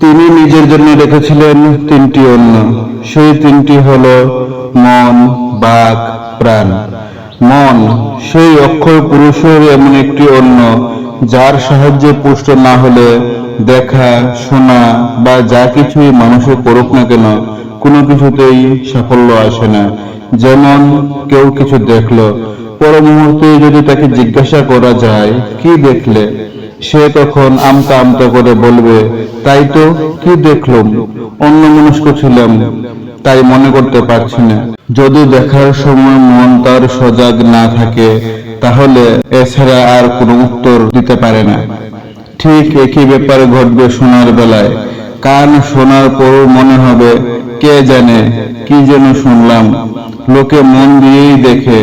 তিনি নিজের জন্য রেখেছিলেন তিনটি অন্য সেই তিনটি হল মন, বাক, প্রাণ। মন, সেই অক্ষয় পুরুষের এমন একটি অন্য যার সাহায্যে পুষ্ট না হলে দেখা, শোনা বা যা কিছুই মানুষে করুক না কেন, কোনো কিছুতেই সাফল্য আসে না। যেমন কেউ কিছু দেখল পর মুহূর্তে যদি তাকে জিজ্ঞাসা করা যায়, কি দেখলে? সে তখন আমতা আমতা করে বলবে, তাই তো কি দেখলাম? অন্য মনস্ক ছিলাম, তাই মনে করতে পারছি না। যদি দেখার সময় মন তার সজাগ না থাকে, তাহলে এছাড়া আর কোনো উত্তর দিতে পারে না। ঠিক একই ব্যাপার ঘটবে শোনার বেলায়। কান শোনার পরও মনে হবে, কে জানে কি যেন শুনলাম। লোকে মন দিয়েই দেখে,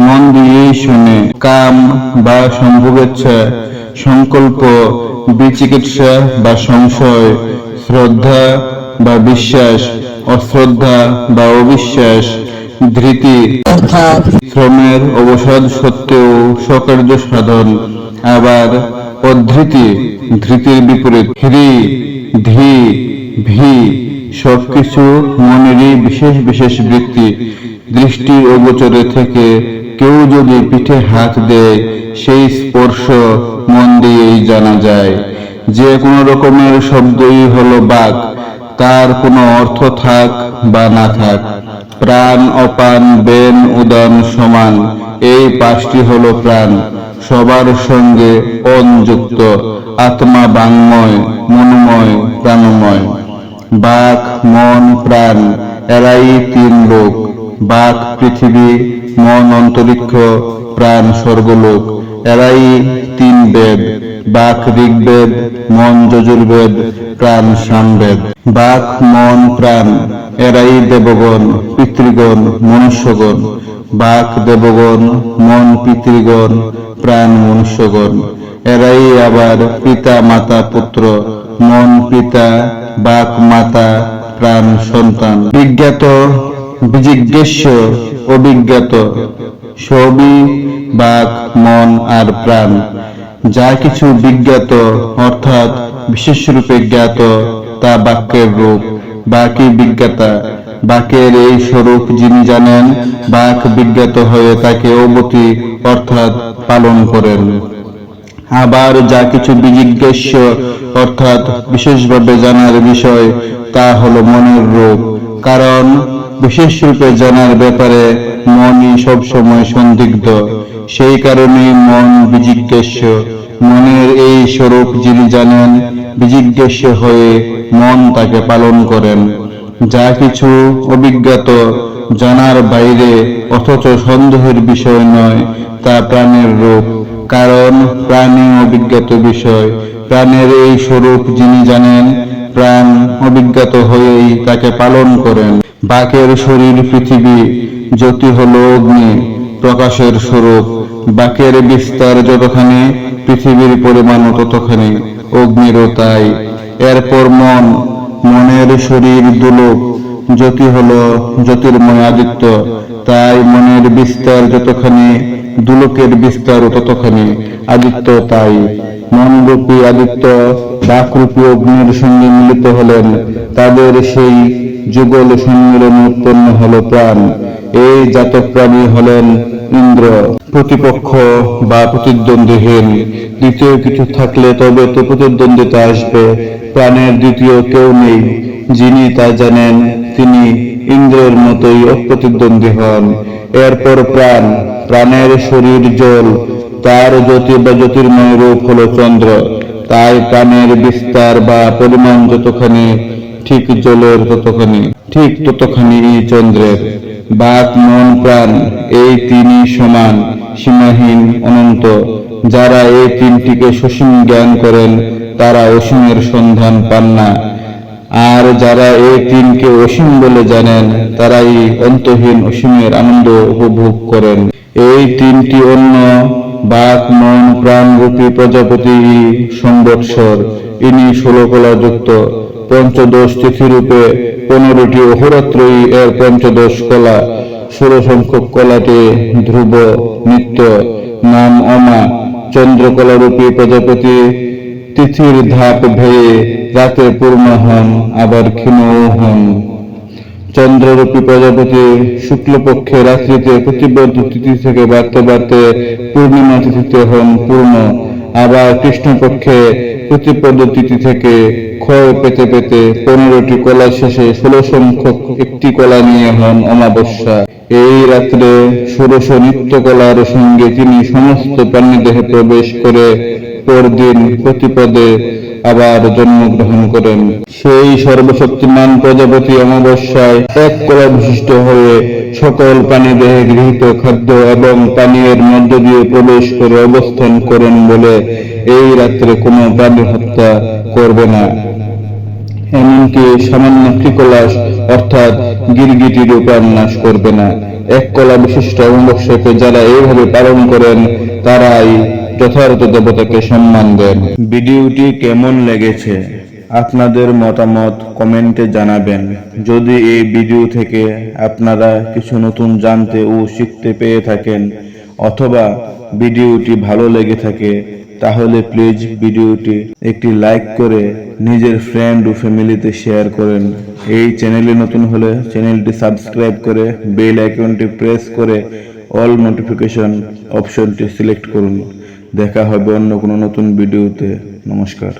মন দিয়েই শুনে। কাম বা সম্ভোগেচ্ছা সংকল্প, বিচিকিৎসা বা সংশয়, শ্রদ্ধা বা বিশ্বাস, অশ্রদ্ধা বা অবিশ্বাস, ধৃতি, শ্রমের অবসাদ সত্ত্বেও সকার্য সাধন, আবার অধৃতি, ধৃতির বিপরীত হ্রি ধি, ভি, সবকিছু মনেরই বিশেষ বিশেষ বৃত্তি দৃষ্টির অগোচরে থেকে কেউ যদি পিঠে হাত দেয়, সেই স্পর্শ দিয়েই জানা যায়, যে কোনো রকমের শব্দই হলো বাক তার কোনো অর্থ থাক বা না থাক। প্রাণ, অপান, বেন, উদান, সমান, এই পাঁচটি হলো প্রাণ। সবার সঙ্গে অনযুক্ত, আত্মা বাংময়, মনময়, প্রাণময়। বাক মন, প্রাণ, এরাই তিন লোক। বাক পৃথিবী, মন, অন্তরিক্ষ, প্রাণ, স্বর্গলোক। এরাই তিন বেদ, বাক ঋগ্বেদ, মন যজুর্বেদ, প্রাণ সামবেদ। বাক, মন, প্রাণ, এরাই দেবগণ, পিতৃগণ, মনুষ্যগণ। বাক, দেবগণ, মন, পিতৃগণ, প্রাণ, মনুষ্যগণ। এরাই আবার পিতা, মাতা, পুত্র, মন, পিতা, বাক, মাতা, প্রাণ, সন্তান। বিজ্ঞাত বিজিজ্ঞেস্য অভিজ্ঞাত সবই বাক, মন আর প্রাণ। যা কিছু বিজ্ঞাত, অর্থাৎ বিশেষ রূপে জ্ঞাত, তা বাক্যের রূপ, বাকি বিজ্ঞাতা। বাকের এই স্বরূপ যিনি জানেন, বাক বিজ্ঞাত হয়ে তাকে অবতি, অর্থাৎ পালন করেন। আবার যা কিছু বিজিজ্ঞাস্য অর্থাৎ বিশেষভাবে জানার বিষয়, তা হলো মনের রূপ। কারণ বিশেষ রূপে জানার ব্যাপারে মনই সবসময় সন্দিগ্ধ। সেই কারণে মন বিজিজ্ঞাস্য মনের এই স্বরূপ যিনি জানেন বিজিজ্ঞাস্য হয়ে মন তাকে পালন করেন। যা কিছু অভিজ্ঞাত জানার বাইরে অথচ সন্দেহের বিষয় নয়, তা প্রাণের রূপ। কারণ প্রাণী অভিজ্ঞাত বিষয়। প্রাণের এই স্বরূপ যিনি জানেন, প্রাণ অভিজ্ঞাত হয়েই তাকে পালন করেন। বাকের শরীর পৃথিবী, জ্যোতি হল অগ্নি। প্রকাশের স্বরূপ, বাকের বিস্তার যতখানি, পৃথিবীর পরিমাণ ততখানি, অগ্নিরও তাই। এরপর মন, মনের শরীর দুলোক, জ্যোতি হল জ্যোতির্ময় আদিত্য। তাই মনের বিস্তার যতখানি, দুলোকের বিস্তার ততখানি, আদিত্য তাই। মনরূপী আদিত্য, বাকরূপী অগ্নির সঙ্গে মিলিত হলেন। তাদের সেই যুগল সম্মিলন উৎপন্ন হল প্রাণ। এই জাতক প্রাণী হলেন ইন্দ্র। প্রতিপক্ষ বা প্রতিদ্বন্দ্বীহীন। দ্বিতীয় কিছু থাকলে তবে তো প্রতিদ্বন্দ্বিতা আসবে। প্রাণের দ্বিতীয় কেউ নেই। যিনি তা জানেন, তিনি ইন্দ্রের মতোই অপ্রতিদ্বন্দ্বী হন। এরপর প্রাণ। প্রাণের শরীর জল। তার জ্যোতি বা জ্যোতির্ময় রূপ হলো চন্দ্র। তাই প্রাণের বিস্তার বা পরিমাণ যতখানি, ঠিক জলের ততখানি, ঠিক ততখানি চন্দ্রের। বাক, মন, প্রাণ, এই তিনই সমান সীমাহীন অনন্ত। যারা এই তিনটিকে সসীম জ্ঞান করেন, তারা অসীমের সন্ধান পান না। আর যারা এই তিনকে অসীম বলে জানেন, তারাই অন্তহীন অসীমের আনন্দ উপভোগ করেন। এই তিনটি অন্য বাক, মন, প্রাণ রূপী প্রজাপতি সংবৎসর, ইনি ষোলো কলা যুক্ত পঞ্চদশ তিথিরূপে পনেরোটি অহরাত্রই এর পঞ্চদশ কলা ষোলো সংখ্যক কলাটি ধ্রুব নিত্য, নাম অমা, চন্দ্রকলারূপী প্রজাপতি, তিথির ধাপ ভেয়ে রাতে পূর্ণ হন, আবার ক্ষীণও হন। চন্দ্ররূপী প্রজাপতি শুক্লপক্ষে রাত্রিতে প্রতিবদ্ধ তিথি থেকে বাড়তে বাড়তে পূর্ণিমা তিথিতে হন পূর্ণ। আবার কৃষ্ণপক্ষে প্রতিপদ থেকে ক্ষয় পেতে পেতে পনেরোটি কলা শেষে ষোলো সংখ্যক একটি কলা নিয়ে হন অমাবস্যা। এই রাত্রে ষোড়শ নিত্য কলার সঙ্গে তিনি সমস্ত প্রাণীদেহে প্রবেশ করে পরদিন প্রতিপদে আবার জন্মগ্রহণ করেন। সেই সর্বশক্তিমান প্রজাপতি অমাবস্যায় এক কলা বিশিষ্ট হয়ে সকল প্রাণী দেহে গৃহীত খাদ্য এবং পানীয়ের মধ্য দিয়ে প্রবেশ করে অবস্থান করেন বলে এই রাত্রে কোনো প্রাণী হত্যা করবে না। এমনকি সামান্য ত্রিকলাস অর্থাৎ গিরগিটির উপার নাশ করবে না। এক কলা বিশিষ্ট অমাবস্যাকে যারা এইভাবে পালন করেন, তারাই যথার্থ দেবতাকে সম্মান দেন। ভিডিওটি কেমন লেগেছে আপনাদের মতামত কমেন্টে জানাবেন। যদি এই ভিডিও থেকে আপনারা কিছু নতুন জানতে ও শিখতে পেয়ে থাকেন অথবা ভিডিওটি ভালো লেগে থাকে, তাহলে প্লিজ ভিডিওটি একটি লাইক করে নিজের ফ্রেন্ড ও ফ্যামিলিতে শেয়ার করেন। এই চ্যানেলে নতুন হলে চ্যানেলটি সাবস্ক্রাইব করে বেল আইকনটি প্রেস করে অল নোটিফিকেশন অপশনটি সিলেক্ট করুন। দেখা হবে অন্য কোনো নতুন ভিডিওতে। নমস্কার।